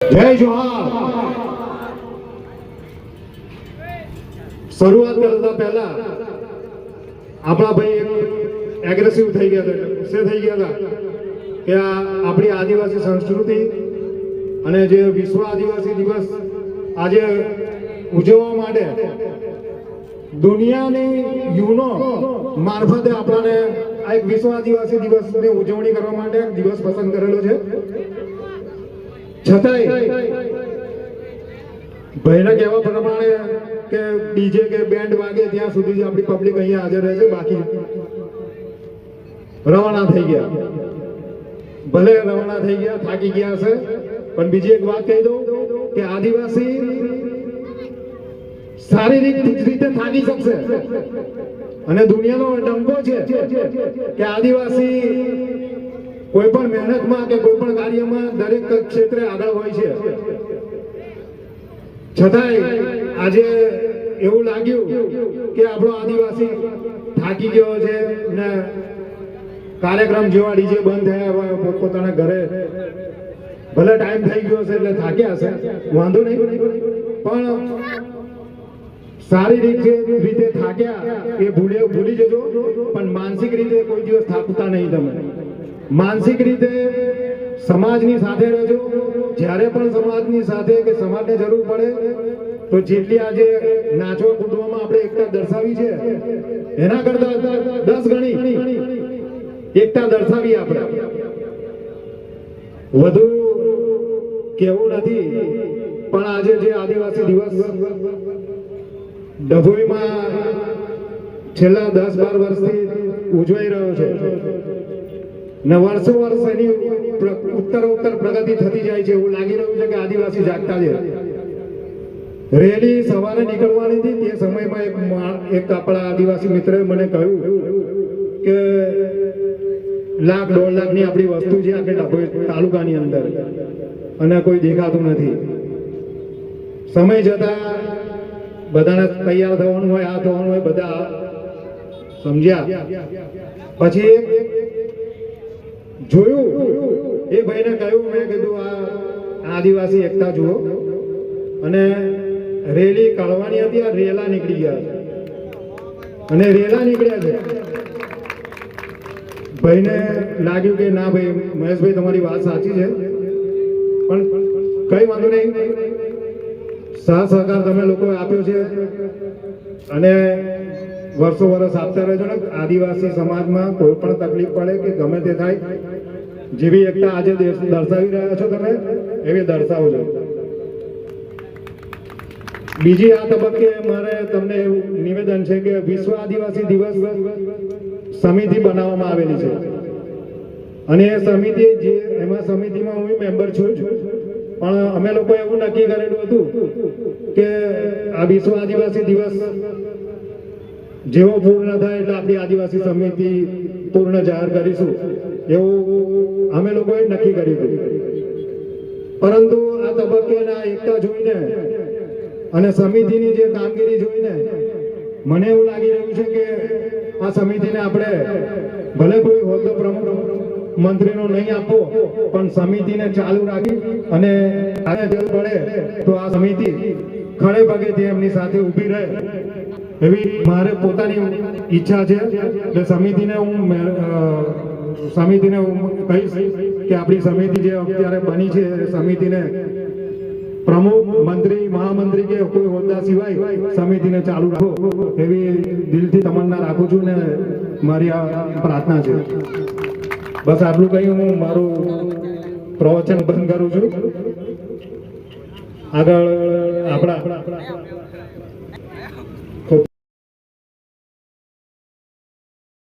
જય જોહાર શરૂઆત કરતા પહેલા આપણા ભાઈ એગ્રેસિવ થઈ ગયા ગુસ્સે થઈ ગયા હતા કે આપણી આદિવાસી સંસ્કૃતિ અને જે વિશ્વ આદિવાસી દિવસ આજે ઉજવવા માટે દુનિયાની યુનો મારફતે આપણને આ એક વિશ્વ આદિવાસી દિવસની ઉજવણી કરવા માટે દિવસ પસંદ કરેલો છે. છતાંય ભાઈના કહેવા પ્રમાણે કે ડીજે કે બેન્ડ વાગે ત્યાં સુધી આપણી પબ્લિક અહીંયા હાજર રહે છે, બાકી રવાના થઈ ગયા. ભલે રવાના થઈ ગયા, થાકી ગયા હશે, પણ બીજી એક વાત કહી દઉં કે આદિવાસી શારીરિક રીતે થાકી શકશે. અને દુનિયાનો ડંકો છે કે આદિવાસી કોઈ પણ મહેનતમાં કે કોઈ પણ કાર્યમાં દરેક ક્ષેત્રે આગળ હોય છે. છતાંય આજે એવું લાગ્યું કે આપણો આદિવાસી થાકી ગયો છે ને કાર્યક્રમ જેવા ડીજે બંધ થયા હોય પોતપોતાના ઘરે ભલે ટાઈમ થઈ ગયો છે એટલે થાક્યા હશે, વાંધો નહીં. પણ સારી રીતે રીતે થાક્યા એ ભૂલે ભૂલી જજો, પણ માનસિક રીતે કોઈ દિવસ થાકતા નહીં તમે. માનસિક રીતે સમાજની સાથે રહેજો. જ્યારે પણ સમાજની સાથે કે સમાજને જરૂર પડે, તો જેટલી આજે નાચવા કૂદવામાં આપણે એકતા દર્શાવી છે, એના કરતા દસ ગણી એકતા દર્શાવી આપણે. વધુ કેવું નથી, પણ આજે જે આદિવાસી દિવસ, ડભોઈમાં છેલ્લા દસ બાર વર્ષથી ઉજવાઈ રહ્યો છે. ને વર્ષો વર્ષ એની ઉત્તર ઉત્તર પ્રગતિ થતી જાય છે એવું લાગી રહ્યું છે કે આદિવાસી જાગતા છે રેલી સવારે નીકળવાની હતી તે સમયમાં એક આપણા આદિવાસી મિત્રએ મને કહ્યું કે લાખ, દોઢ લાખની આપણી વસ્તુ છે આખે તાલુકાની અંદર અને કોઈ દેખાતું નથી. સમય જતા બધાને તૈયાર થવાનું હોય, આ થવાનું હોય, બધા સમજ્યા. પછી જોયું? એ ભાઈને કહ્યું, મેં કીધું, આ આદિવાસી એકતા જુઓ. અને રેલી કાઢવાની હતી, આ રેલા નીકળી ગયા અને રેલા નીકળ્યા છે. ભાઈને લાગ્યું કે, ના ભાઈ, મહેશભાઈ, તમારી વાત સાચી છે. પણ કઈ વાંધો નહીં. સાથ સહકાર તમે લોકોએ આપ્યો છે. અને વર્ષો વર્ષ આપતા રહેજો ને આદિવાસી સમાજમાં કોઈ પણ તકલીફ પડે કે ગમે તે થાય, જેવી એકતા આજે દર્શાવી રહ્યા છો તમે, એવી દર્શાવજો બીજી આ તબક્કે મારે તમને એવું નિવેદન છે કે વિશ્વ આદિવાસી દિવસ સમિતિ બનાવવામાં આવેલી છે અને એ સમિતિ જે, એમાં સમિતિમાં હું મેમ્બર છું. પણ અમે લોકો એવું નક્કી કરેલું હતું કે આ વિશ્વ આદિવાસી દિવસ જેવો પૂર્ણ થાય એટલે આપણી આદિવાસી સમિતિ પૂર્ણ જાહેર કરીશું. એવું અમે લોકોએ નક્કી કર્યું પરંતુ આ તબક્કેના એકતા જોઈને અને સમિતિની જે કામગીરી જોઈને મને એવું લાગી રહ્યું છે કે આ સમિતિને આપણે ભલે કોઈ હોદ્દો પ્રમુખ મંત્રીનો નહીં આપવો પણ સમિતિને ચાલુ રાખી અને આજે જરૂર પડે તો આ સમિતિ ખડે પગે એમની સાથે ઊભી રહે. એવી મારે પોતાની ઈચ્છા છે એટલે સમિતિને હું સમિતિને હું કહીશ કે આપણી સમિતિ જે અત્યારે બની છે સમિતિને પ્રમુખ, મંત્રી, મહામંત્રી કે કોઈ હોદ્દા સિવાય સમિતિને ચાલુ રાખો. એવી દિલથી તમન્ના રાખું છું ને મારી આ પ્રાર્થના છે. બસ આટલું કહી હું મારું પ્રવચન બંધ કરું છું. આગળ આપણા